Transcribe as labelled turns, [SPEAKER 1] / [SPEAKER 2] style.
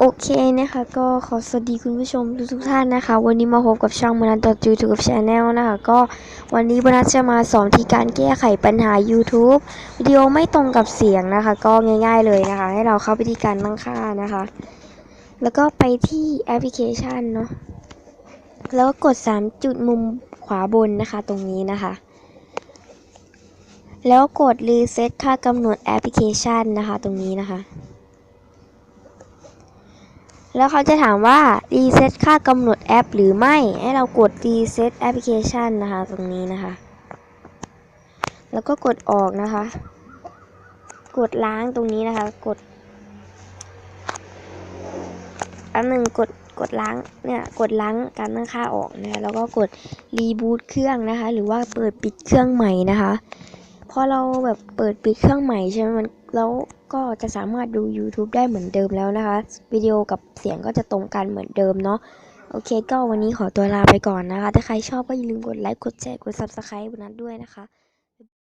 [SPEAKER 1] โอเคนะคะ ก็ขอสวัสดีคุณผู้ชมทุกท่านนะคะ วันนี้มาพบกับช่องมนันตจูทูบชาแนลนะคะ ก็วันนี้มนันจะมาสอนที่การแก้ไขปัญหา YouTube วิดีโอไม่ตรงกับเสียงนะคะ ก็ง่าย ๆเลยนะคะ ให้เราเข้าไปที่การตั้งค่านะคะ แล้วก็ไปที่แอปพลิเคชันเนาะแล้วก็กด3จุดมุมขวาบนนะคะตรงนี้นะคะ แล้วกดรีเซ็ตค่ากำหนดแอปพลิเคชันนะคะ ตรงนี้นะคะ แล้วเขาจะถามว่ารีเซ็ตค่ากำหนดแอปหรือไม่ ให้เรากดรีเซ็ตแอปพลิเคชันนะคะ ตรงนี้นะคะ แล้วก็กดออกนะคะ กดล้างตรงนี้นะคะ กดอันหนึ่งกดกดล้างเนี่ยกดล้างการตั้งค่าออกนะคะแล้วก็กดรีบูตเครื่องนะคะ หรือว่าเปิดปิดเครื่องใหม่นะคะ พอเราแบบเปิดปิดเครื่องใหม่ใช่ไหมมันแล้วก็จะสามารถดู YouTube ได้เหมือนเดิมแล้วนะคะวิดีโอกับเสียงก็จะตรงกันเหมือนเดิมเนาะโอเค ก็วันนี้ขอตัวลาไปก่อนนะคะ ถ้าใครชอบก็อย่าลืมกดไลค์กดแชร์กด Subscribe บนนั้นด้วยนะคะ